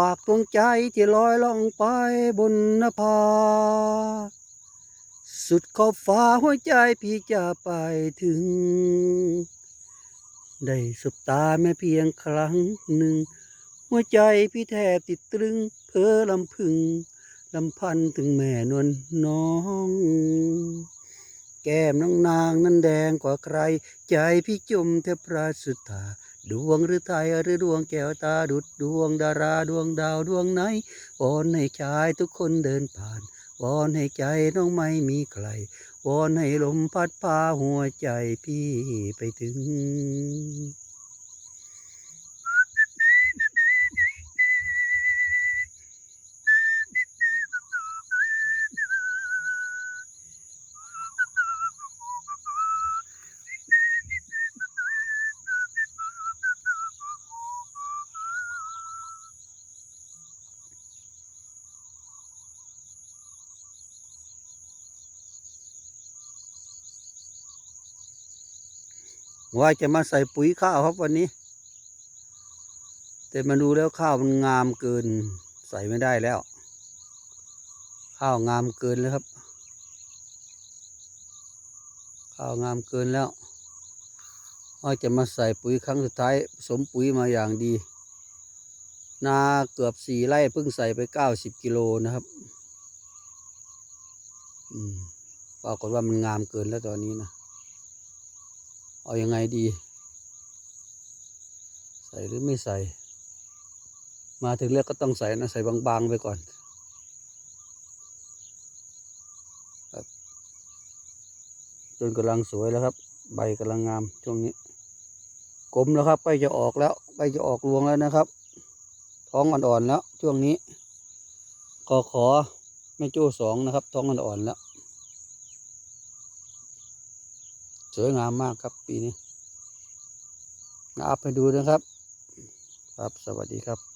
ฝากดวงใจที่ลอยล่องไปบนนภา สุดขอบฟ้าหัวใจพี่จะไปถึง ได้สบตาแม่เพียงครั้งหนึ่ง หัวใจพี่แทบติดตรึง เพ้อลำพึงลำพันถึงแม่นวลน้อง แก้มน้องนางนั้นแดงกว่าใคร ใจพี่จมแทบพระสุธา ดวงหรือไทยหรือดวงแก้วตาดุดดวงดาราดวงดาวดวงไหนวอนให้ชายทุกคนเดินผ่านวอนให้ใจน้องไม่มีใครวอนให้ลมพัดพาหัวใจพี่ไปถึง ว่าจะมาใส่ปุ๋ยข้าวครับวันนี้ แต่มาดูแล้วข้าวมันงามเกิน ใส่ไม่ได้แล้ว ข้าวงามเกินแล้วครับ ข้าวงามเกินแล้วว่าจะมาใส่ปุ๋ยครั้งสุดท้ายสมปุ๋ยมาอย่างดี นาเกือบสี่ไร่เพิ่งใส่ไปเก้าสิบกิโลนะครับอืมปรากฏว่ามันงามเกินแล้วตอนนี้นะ เอาอยัางไงดี ใส่หรือไม่ใส่ มาถึงเลือกก็ต้องใส่นะ ใส่บางๆไปก่อนครับต้นกำลังสวยแล้วครับ ใบกำลังงามช่วงนี้กลมแล้วครับใกล้จะออกแล้วใกล้จะออกรวงแล้วนะครับ ท้องอ่อนๆแล้วช่วงนี้กอขอไม่โจ้สองนะครับ ท้องอ่อนๆแล้ว สวยงามมากครับปีนี้อัพให้ดูนะครับ ครับสวัสดีครับ